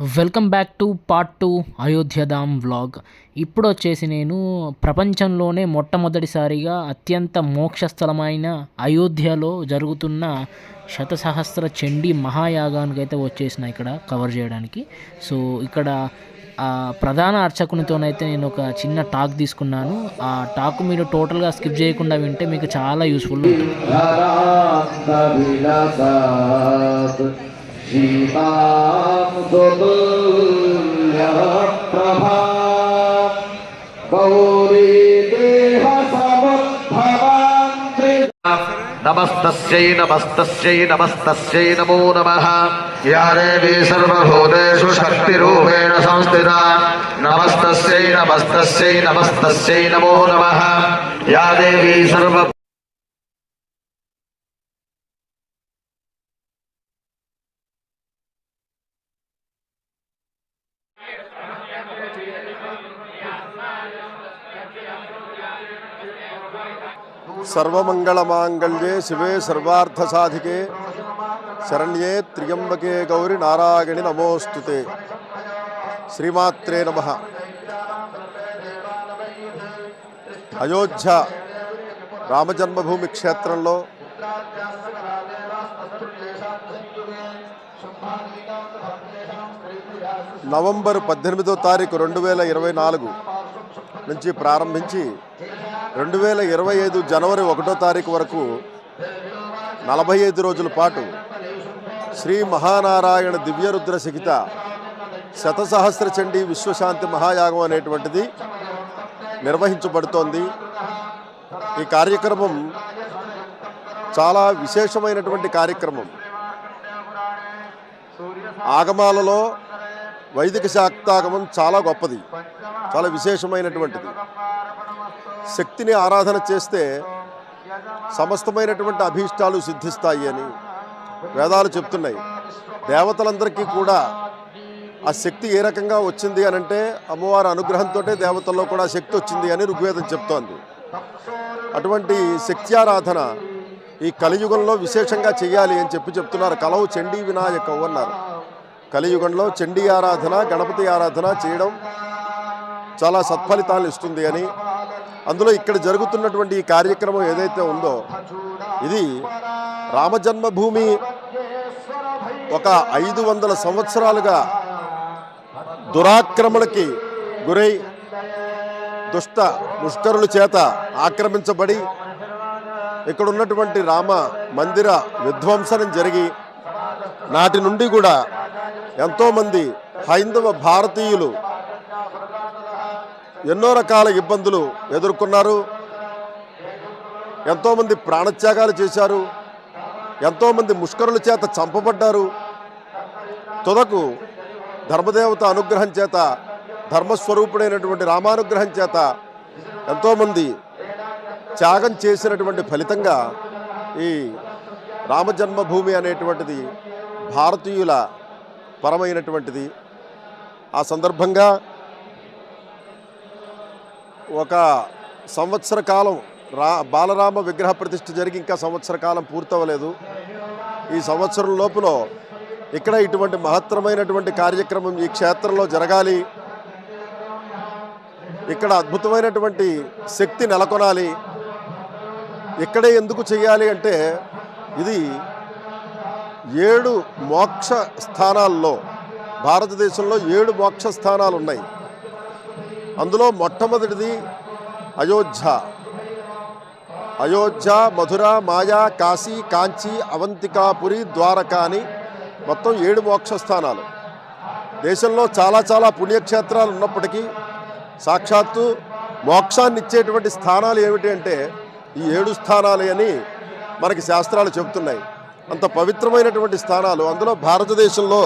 Welcome back to part two Ayodhyadham vlog. ఇప్పుడు వచ్చేసి నేను ప్రపంచంలోనే మొట్టమొదటిసారిగా అత్యంత మోక్షస్థలమైన అయోధ్యలో జరుగుతున్న శతసహస్ర చండీ మహాయాగానికి అయితే వచ్చేసిన ఇక్కడ కవర్ చేయడానికి. సో ఇక్కడ ప్రధాన అర్చకునితోనైతే నేను ఒక చిన్న టాక్ తీసుకున్నాను. ఆ టాక్ మీరు టోటల్గా స్కిప్ చేయకుండా వింటే మీకు చాలా యూస్ఫుల్ ఉంటుంది. धरान्तविलसात् सीतां तुल्यप्रभा गौरी नमस्तस्यै नमस्तस्यै नमस्तस्यै नमो नमः। या देवी सर्वभूतेषु शक्तिरूपेण संस्थिता। नमस्तस्यै नमस्तस्यै नमस्तस्यै नमो नमः। या देवी सर्व సర్వమంగళమాంగళ్యే శివే సర్వార్థసాధికే. శరణ్యే త్ర్యంబకే గౌరి నారాయణి నమోస్తుతే శ్రీమాత్రే నమ. అయోధ్య రామజన్మభూమి క్షేత్రంలో నవంబర్ పద్దెనిమిదో తారీఖు రెండు వేల ఇరవై నాలుగు నుంచి ప్రారంభించి రెండు వేల ఇరవై ఐదు జనవరి ఒకటో తారీఖు వరకు నలభై ఐదు రోజుల పాటు శ్రీ మహానారాయణ దివ్యరుద్ర సహిత శతసహస్ర చండీ విశ్వశాంతి మహాయాగం అనేటువంటిది నిర్వహించబడుతోంది. ఈ కార్యక్రమం చాలా విశేషమైనటువంటి కార్యక్రమం. ఆగమాలలో వైదిక శాక్తాగమం చాలా గొప్పది చాలా విశేషమైనటువంటిది. శక్తిని ఆరాధన చేస్తే సమస్తమైనటువంటి అభీష్టాలు సిద్ధిస్తాయి అని వేదాలు చెప్తున్నాయి. దేవతలందరికీ కూడా ఆ శక్తి ఏ రకంగా వచ్చింది అని అంటే అమ్మవారి అనుగ్రహంతో దేవతల్లో కూడా శక్తి వచ్చింది అని ఋగ్వేదం చెప్తోంది. అటువంటి శక్తి ఆరాధన ఈ కలియుగంలో విశేషంగా చేయాలి అని చెప్పి చెప్తున్నారు. కలవు చండీ వినాయకవు అన్నారు. కలియుగంలో చండీ ఆరాధన గణపతి ఆరాధన చేయడం చాలా సత్ఫలితాలు ఇస్తుంది అని. అందులో ఇక్కడ జరుగుతున్నటువంటి ఈ కార్యక్రమం ఏదైతే ఉందో ఇది రామజన్మభూమి ఒక ఐదు వందల సంవత్సరాలుగా దురాక్రమణకి గురై దుష్ట ముష్కరుల చేత ఆక్రమించబడి ఇక్కడ ఉన్నటువంటి రామ మందిర విధ్వంసనం జరిగి నాటి నుండి కూడా ఎంతోమంది హైందవ భారతీయులు ఎన్నో రకాల ఇబ్బందులు ఎదుర్కొన్నారు. ఎంతోమంది ప్రాణత్యాగాలు చేశారు. ఎంతోమంది ముష్కరుల చేత చంపబడ్డారు. తుదకు ధర్మదేవత అనుగ్రహం చేత ధర్మస్వరూపుడైనటువంటి రామానుగ్రహం చేత ఎంతోమంది త్యాగం చేసినటువంటి ఫలితంగా ఈ రామజన్మభూమి అనేటువంటిది భారతీయుల పరమైనటువంటిది. ఆ సందర్భంగా ఒక సంవత్సర కాలం రా బాలరామ విగ్రహ ప్రతిష్ఠ జరిగి ఇంకా సంవత్సర కాలం పూర్తవలేదు. ఈ సంవత్సరం లోపల ఇక్కడ ఇటువంటి మహత్తరమైనటువంటి కార్యక్రమం ఈ క్షేత్రంలో జరగాలి. ఇక్కడ అద్భుతమైనటువంటి శక్తి నెలకొనాలి. ఇక్కడే ఎందుకు చేయాలి అంటే ఇది ఏడు మోక్ష స్థానాల్లో భారతదేశంలో ఏడు మోక్ష స్థానాలు ఉన్నాయి అందులో మొట్టమొదటిది అయోధ్య. అయోధ్య మధుర మాయా కాశీ కాంచీ అవంతికాపురి ద్వారకా అని మొత్తం ఏడు మోక్ష స్థానాలు. దేశంలో చాలా చాలా పుణ్యక్షేత్రాలు ఉన్నప్పటికీ సాక్షాత్తు మోక్షాన్ని ఇచ్చేటువంటి స్థానాలు ఏమిటి అంటే ఈ ఏడు స్థానాలు అని మనకి శాస్త్రాలు చెబుతున్నాయి. అంత పవిత్రమైనటువంటి స్థానాలు. అందులో భారతదేశంలో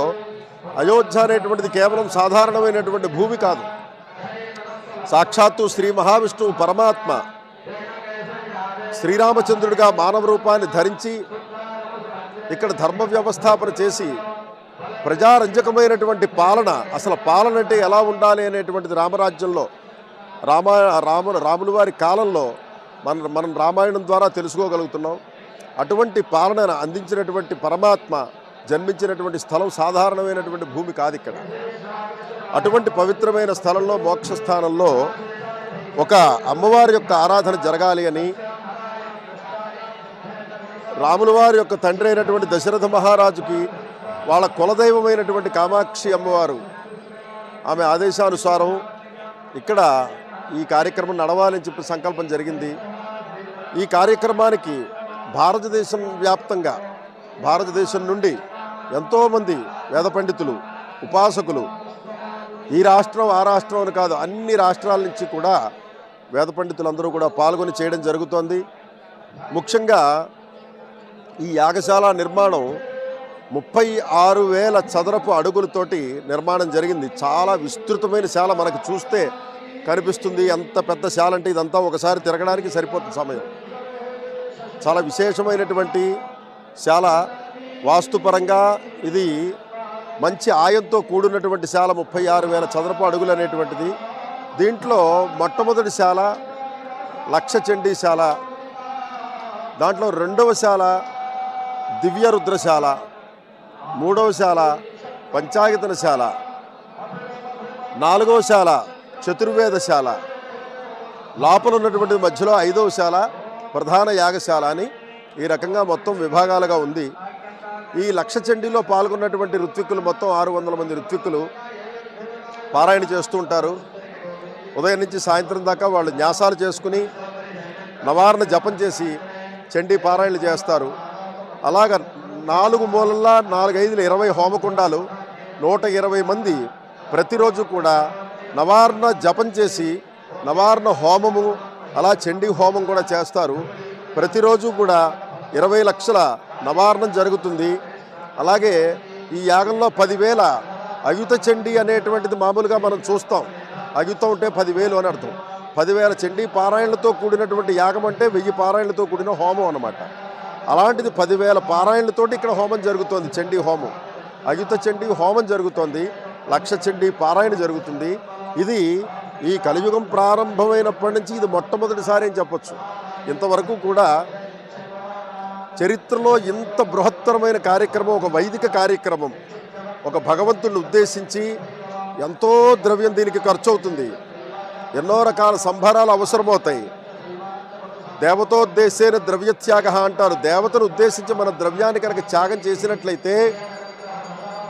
అయోధ్య అనేటువంటిది కేవలం సాధారణమైనటువంటి భూమి కాదు. సాక్షాత్తు శ్రీ మహావిష్ణువు పరమాత్మ శ్రీరామచంద్రుడిగా మానవ రూపాన్ని ధరించి ఇక్కడ ధర్మ వ్యవస్థాపన చేసి ప్రజారంజకమైనటువంటి పాలన అసలు పాలన అంటే ఎలా ఉండాలి అనేటువంటిది రామరాజ్యంలో రామా రాము రాముల వారి కాలంలో మన మనం రామాయణం ద్వారా తెలుసుకోగలుగుతున్నాం. అటువంటి పాలనను అందించినటువంటి పరమాత్మ జన్మించినటువంటి స్థలం సాధారణమైనటువంటి భూమి కాదు ఇక్కడ. అటువంటి పవిత్రమైన స్థలంలో మోక్ష స్థానంలో ఒక అమ్మవారి యొక్క ఆరాధన జరగాలి అని రాముల వారి యొక్క తండ్రి అయినటువంటి దశరథ మహారాజుకి వాళ్ళ కులదైవమైనటువంటి కామాక్షి అమ్మవారు ఆమె ఆదేశానుసారం ఇక్కడ ఈ కార్యక్రమం నడవాలని చెప్పి సంకల్పం జరిగింది. ఈ కార్యక్రమానికి భారతదేశం వ్యాప్తంగా భారతదేశం నుండి ఎంతోమంది వేద పండితులు ఉపాసకులు ఈ రాష్ట్రం ఆ రాష్ట్రం అని కాదు అన్ని రాష్ట్రాల నుంచి కూడా వేద పండితులందరూ కూడా పాల్గొని చేయడం జరుగుతోంది. ముఖ్యంగా ఈ యాగశాల నిర్మాణం ముప్పై ఆరు వేల చదరపు అడుగులతోటి నిర్మాణం జరిగింది. చాలా విస్తృతమైన శాల మనకు చూస్తే కనిపిస్తుంది. ఎంత పెద్ద శాల అంటే ఇదంతా ఒకసారి తిరగడానికి సరిపోతుంది సమయం. చాలా విశేషమైనటువంటి శాల. వాస్తుపరంగా ఇది మంచి ఆయంతో కూడినటువంటి శాల. ముప్పై ఆరు వేల చదరపు అడుగులు అనేటువంటిది. దీంట్లో మొట్టమొదటి శాల లక్ష చండీ శాల. దాంట్లో రెండవ శాల దివ్య రుద్రశాల మూడవ శాల పంచాయతనశాల నాలుగవ శాల చతుర్వేదశాల లోపల ఉన్నటువంటి మధ్యలో ఐదవ శాల. ప్రధాన యాగశాల అని ఈ రకంగా మొత్తం విభాగాలుగా ఉంది. ఈ లక్ష చండీలో పాల్గొన్నటువంటి ఋత్విక్కులు మొత్తం ఆరు వందల మంది ఋత్విక్కులు పారాయణ చేస్తూ ఉంటారు. ఉదయం నుంచి సాయంత్రం దాకా వాళ్ళు న్యాసాలు చేసుకుని నవారణ జపం చేసి చండీ పారాయణలు చేస్తారు. అలాగ నాలుగు మూలల్లా నాలుగైదులు ఇరవై హోమకుండాలు నూట ఇరవై మంది ప్రతిరోజు కూడా నవార్ణ జపం చేసి నవార్ణ హోమము అలా చండీ హోమం కూడా చేస్తారు. ప్రతిరోజు కూడా ఇరవై లక్షల నవారణం జరుగుతుంది. అలాగే ఈ యాగంలో పదివేల అయుత చండీ అనేటువంటిది మామూలుగా మనం చూస్తాం. అయుతం ఉంటే పదివేలు అని అర్థం. పదివేల చండీ పారాయణలతో కూడినటువంటి యాగం అంటే వెయ్యి పారాయణలతో కూడిన హోమం అన్నమాట. అలాంటిది పదివేల పారాయణలతోటి ఇక్కడ హోమం జరుగుతోంది చండీ హోమం. అయుత చండీ హోమం జరుగుతోంది లక్ష చండీ పారాయణ జరుగుతుంది. ఇది ఈ కలియుగం ప్రారంభమైనప్పటి నుంచి ఇది మొట్టమొదటిసారి అని చెప్పచ్చు. ఇంతవరకు కూడా చరిత్రలో ఇంత బృహత్తరమైన కార్యక్రమం ఒక వైదిక కార్యక్రమం ఒక భగవంతుడిని ఉద్దేశించి ఎంతో ద్రవ్యం దీనికి ఖర్చు అవుతుంది ఎన్నో రకాల సంభారాలు అవసరమవుతాయి. దేవతోద్దేశైన ద్రవ్యత్యాగ అంటారు. దేవతను ఉద్దేశించి మన ద్రవ్యాన్ని కనుక త్యాగం చేసినట్లయితే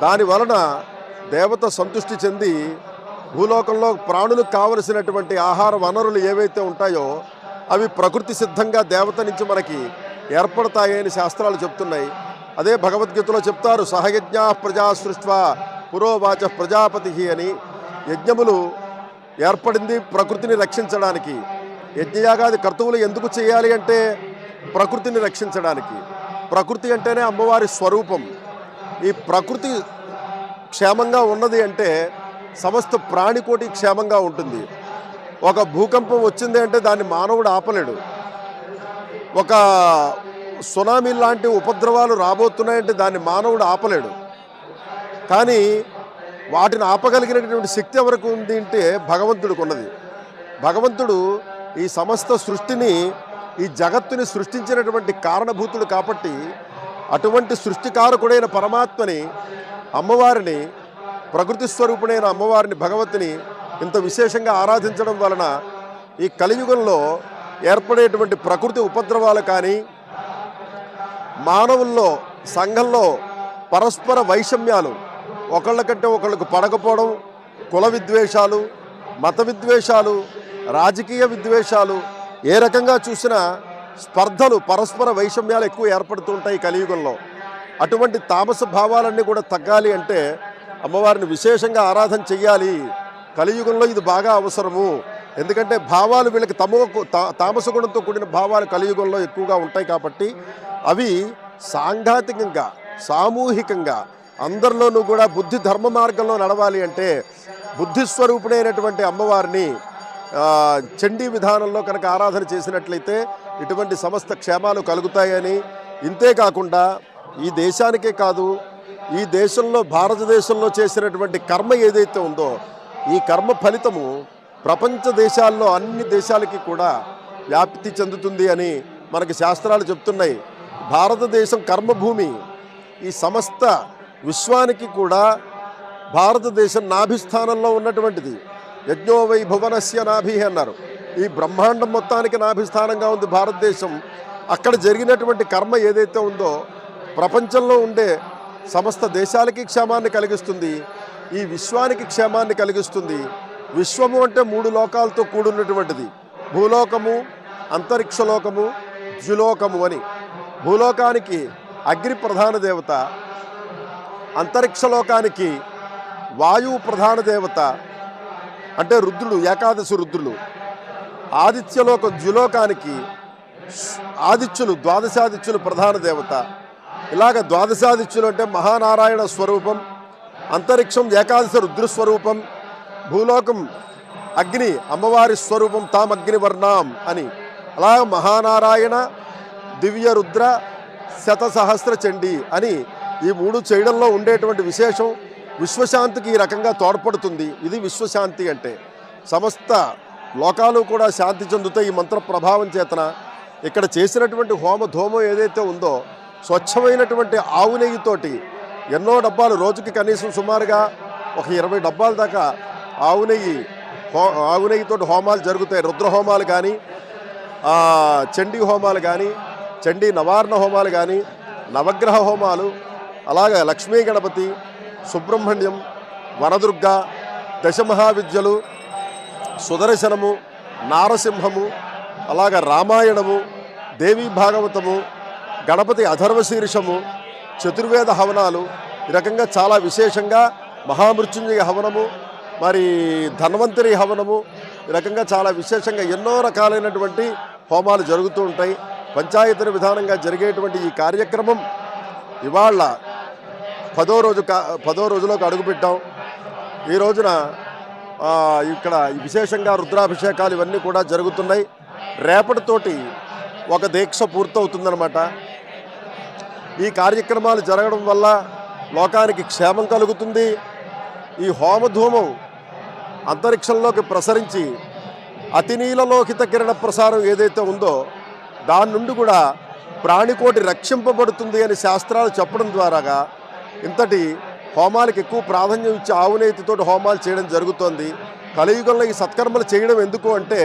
దాని వలన దేవత సంతృష్టి చెంది భూలోకంలో ప్రాణులకు కావలసినటువంటి ఆహార వనరులు ఏవైతే ఉంటాయో అవి ప్రకృతి సిద్ధంగా దేవత నుంచి మనకి ఏర్పడతాయని శాస్త్రాలు చెప్తున్నాయి. అదే భగవద్గీతలో చెప్తారు సహయజ్ఞ ప్రజా సృష్వ పురోవాచ ప్రజాపతి అని. యజ్ఞములు ఏర్పడింది ప్రకృతిని రక్షించడానికి. యజ్ఞయాగాది కర్తువులు ఎందుకు చేయాలి అంటే ప్రకృతిని రక్షించడానికి. ప్రకృతి అంటేనే అమ్మవారి స్వరూపం. ఈ ప్రకృతి క్షేమంగా ఉన్నది అంటే సమస్త ప్రాణికోటి క్షేమంగా ఉంటుంది. ఒక భూకంపం వచ్చింది అంటే దాన్ని మానవుడు ఆపలేడు. ఒక సునామీ లాంటి ఉపద్రవాలు రాబోతున్నాయంటే దాన్ని మానవుడు ఆపలేడు. కానీ వాటిని ఆపగలిగినటువంటి శక్తి ఎవరికి ఉంది అంటే భగవంతుడికి ఉన్నది. భగవంతుడు ఈ సమస్త సృష్టిని ఈ జగత్తుని సృష్టించినటువంటి కారణభూతుడు కాబట్టి అటువంటి సృష్టికారకుడైన పరమాత్మని అమ్మవారిని ప్రకృతి స్వరూపుడైన అమ్మవారిని భగవతిని ఇంత విశేషంగా ఆరాధించడం వలన ఈ కలియుగంలో ఏర్పడేటువంటి ప్రకృతి ఉపద్రవాలు కానీ మానవుల్లో సంఘంలో పరస్పర వైషమ్యాలు ఒకళ్ళకంటే ఒకళ్ళకు పడకపోవడం కుల విద్వేషాలు మత విద్వేషాలు రాజకీయ విద్వేషాలు ఏ రకంగా చూసినా స్పర్ధలు పరస్పర వైషమ్యాలు ఎక్కువ ఏర్పడుతుంటాయి కలియుగంలో. అటువంటి తామస భావాలన్నీ కూడా తగ్గాలి అంటే అమ్మవారిని విశేషంగా ఆరాధన చెయ్యాలి. కలియుగంలో ఇది బాగా అవసరము. ఎందుకంటే భావాలు వీళ్ళకి తమ తా- తామస గుణంతో కూడిన భావాలు కలియుగంలో ఎక్కువగా ఉంటాయి కాబట్టి అవి సాంఘాతికంగా సామూహికంగా అందరిలోనూ కూడా బుద్ధి ధర్మ మార్గంలో నడవాలి అంటే బుద్ధి స్వరూపుడైనటువంటి అమ్మవారిని చండీ విధానంలో కనుక ఆరాధన చేసినట్లయితే ఇటువంటి సమస్త క్షేమాలు కలుగుతాయని. ఇంతేకాకుండా ఈ దేశానికే కాదు ఈ దేశంలో భారతదేశంలో చేసినటువంటి కర్మ ఏదైతే ఉందో ఈ కర్మ ఫలితము ప్రపంచ దేశాల్లో అన్ని దేశాలకి కూడా వ్యాప్తి చెందుతుంది అని మనకి శాస్త్రాలు చెప్తున్నాయి. భారతదేశం కర్మభూమి. ఈ సమస్త విశ్వానికి కూడా భారతదేశం నాభిస్థానంలో ఉన్నటువంటిది. యజ్ఞోవై భువనస్య నాభి అన్నారు. ఈ బ్రహ్మాండం మొత్తానికి నాభిస్థానంగా ఉంది భారతదేశం. అక్కడ జరిగినటువంటి కర్మ ఏదైతే ఉందో ప్రపంచంలో ఉండే సమస్త దేశాలకి క్షేమాన్ని కలిగిస్తుంది. ఈ విశ్వానికి క్షేమాన్ని కలిగిస్తుంది. విశ్వము అంటే మూడు లోకాలతో కూడినటువంటిది భూలోకము అంతరిక్షలోకము ద్యులోకము అని. భూలోకానికి అగ్ని ప్రధాన దేవత అంతరిక్షలోకానికి వాయువు ప్రధాన దేవత అంటే రుద్రుడు ఏకాదశి రుద్రులు. ఆదిత్యలోక ద్యులోకానికి ఆదిత్యులు ద్వాదశాదిత్యులు ప్రధాన దేవత. ఇలాగ ద్వాదశాదిత్యులు అంటే మహానారాయణ స్వరూపం అంతరిక్షం ఏకాదశి రుద్ర స్వరూపం భూలోకం అగ్ని అమ్మవారి స్వరూపం తాం అగ్నివర్ణాం అని. అలా మహానారాయణ దివ్య రుద్ర శత సహస్ర చండి అని ఈ మూడు చేయడంలో ఉండేటువంటి విశేషం విశ్వశాంతికి ఈ రకంగా తోడ్పడుతుంది. ఇది విశ్వశాంతి అంటే సమస్త లోకాలు కూడా శాంతి చెందుతాయి ఈ మంత్ర ప్రభావం చేతన. ఇక్కడ చేసినటువంటి హోమ ధూమం ఏదైతే ఉందో స్వచ్ఛమైనటువంటి ఆవు నెయ్యితోటి ఎన్నో డబ్బాలు రోజుకి కనీసం సుమారుగా ఒక ఇరవై డబ్బాల దాకా ఆవు నెయ్యి హో ఆవు నెయ్యితోటి హోమాలు జరుగుతాయి. రుద్రహోమాలు కానీ చండీ హోమాలు కానీ చండీ నవారణ హోమాలు కానీ నవగ్రహ హోమాలు అలాగే లక్ష్మీ గణపతి సుబ్రహ్మణ్యం వనదుర్గ దశమహావిద్యలు సుదర్శనము నారసింహము అలాగ రామాయణము దేవీ భాగవతము గణపతి అధర్వశీర్షము చతుర్వేద హవనాలు ఈ రకంగా చాలా విశేషంగా మహామృత్యుంజయ హవనము మరి ధన్వంతరి హవనము ఈ రకంగా చాలా విశేషంగా ఎన్నో రకాలైనటువంటి హోమాలు జరుగుతూ ఉంటాయి. పంచాయతీ విధానంగా జరిగేటువంటి ఈ కార్యక్రమం ఇవాళ పదో రోజు కా పదో రోజులోకి అడుగుపెట్టాం. ఈ రోజున ఇక్కడ ఈ విశేషంగా రుద్రాభిషేకాలు ఇవన్నీ కూడా జరుగుతున్నాయి. రేపటితోటి ఒక దీక్ష పూర్తవుతుందనమాట ఈ కార్యక్రమాలు జరగడం వల్ల లోకానికి క్షేమం కలుగుతుంది. ఈ హోమధూమం అంతరిక్షంలోకి ప్రసరించి అతినీలలోకిత కిరణ ప్రసారం ఏదైతే ఉందో దాని నుండి కూడా ప్రాణికోటి రక్షింపబడుతుంది అని శాస్త్రాలు చెప్పడం ద్వారాగా ఇంతటి హోమాలకు ఎక్కువ ప్రాధాన్యం ఇచ్చి ఆవునేతితోటి హోమాలు చేయడం జరుగుతోంది. కలియుగంలో ఈ సత్కర్మలు చేయడం ఎందుకు అంటే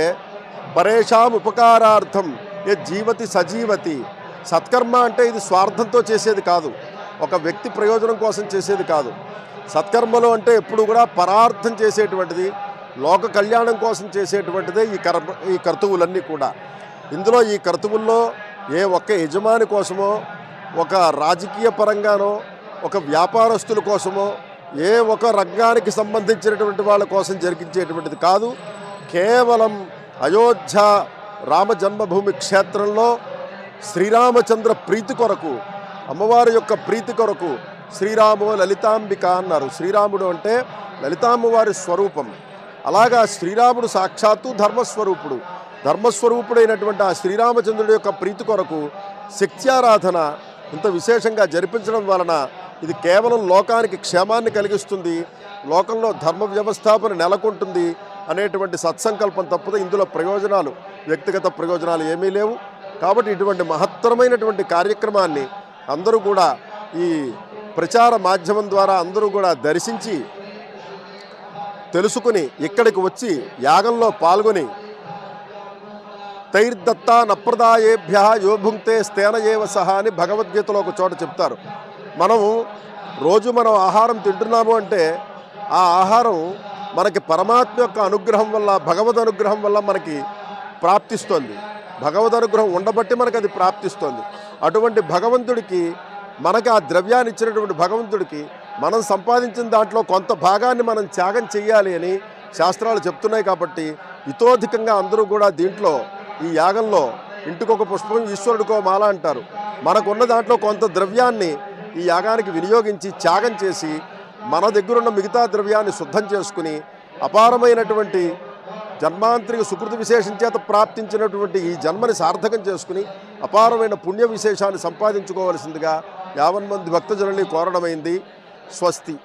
పరేషాం ఉపకారార్థం ఏ జీవతి సజీవతి సత్కర్మ అంటే ఇది స్వార్థంతో చేసేది కాదు. ఒక వ్యక్తి ప్రయోజనం కోసం చేసేది కాదు. సత్కర్మలు అంటే ఎప్పుడు కూడా పరార్థం చేసేటువంటిది లోక కళ్యాణం కోసం చేసేటువంటిదే ఈ కర్మ ఈ కర్తువులన్నీ కూడా. ఇందులో ఈ కర్తువుల్లో ఏ ఒక్క యజమాని కోసమో ఒక రాజకీయ పరంగానో ఒక వ్యాపారస్తుల కోసమో ఏ ఒక రంగానికి సంబంధించినటువంటి వాళ్ళ కోసం జరిగించేటువంటిది కాదు. కేవలం అయోధ్య రామ జన్మభూమి క్షేత్రంలో శ్రీరామచంద్ర ప్రీతి కొరకు అమ్మవారి యొక్క ప్రీతి కొరకు శ్రీరాము లలితాంబిక అన్నారు. శ్రీరాముడు అంటే లలితామ్మవారి స్వరూపం. అలాగా శ్రీరాముడు సాక్షాత్తు ధర్మస్వరూపుడు. ధర్మస్వరూపుడైనటువంటి ఆ శ్రీరామచంద్రుడి యొక్క ప్రీతి కొరకు శక్త్యారాధన ఇంత విశేషంగా జరిపించడం వలన ఇది కేవలం లోకానికి క్షేమాన్ని కలిగిస్తుంది లోకంలో ధర్మ వ్యవస్థాపన నెలకొంటుంది అనేటువంటి సత్సంకల్పం తప్పదు. ఇందులో ప్రయోజనాలు వ్యక్తిగత ప్రయోజనాలు ఏమీ లేవు. కాబట్టి ఇటువంటి మహత్తరమైనటువంటి కార్యక్రమాన్ని అందరూ కూడా ఈ ప్రచార మాధ్యమం ద్వారా అందరూ కూడా దర్శించి తెలుసుకుని ఇక్కడికి వచ్చి యాగంలో పాల్గొని తైర్దత్తా నప్రదాయేభ్య యోభుంక్తే స్థేన ఏవ సహా అని భగవద్గీతలో ఒక చోట చెప్తారు. మనం రోజు మనం ఆహారం తింటున్నాము అంటే ఆ ఆహారం మనకి పరమాత్మ యొక్క అనుగ్రహం వల్ల భగవద్ అనుగ్రహం వల్ల మనకి ప్రాప్తిస్తుంది. భగవద్ అనుగ్రహం ఉండబట్టి మనకు అది ప్రాప్తిస్తుంది. అటువంటి భగవంతుడికి మనకి ఆ ద్రవ్యాన్ని ఇచ్చినటువంటి భగవంతుడికి మనం సంపాదించిన దాంట్లో కొంత భాగాన్ని మనం త్యాగం చేయాలి అని శాస్త్రాలు చెప్తున్నాయి కాబట్టి ఇతోధికంగా అందరూ కూడా దీంట్లో ఈ యాగంలో ఇంటికొక పుష్పం ఈశ్వరుడికో మాల అంటారు. మనకున్న దాంట్లో కొంత ద్రవ్యాన్ని ఈ యాగానికి వినియోగించి త్యాగం చేసి మన దగ్గరున్న మిగతా ద్రవ్యాన్ని శుద్ధం చేసుకుని అపారమైనటువంటి జన్మాంతరిక సుకృతి విశేషం చేత ప్రాప్తించినటువంటి ఈ జన్మని సార్థకం చేసుకుని అపారమైన పుణ్య విశేషాన్ని సంపాదించుకోవలసిందిగా యావన్ మంది భక్తజనుల్ని కోరడమైంది స్వస్తి.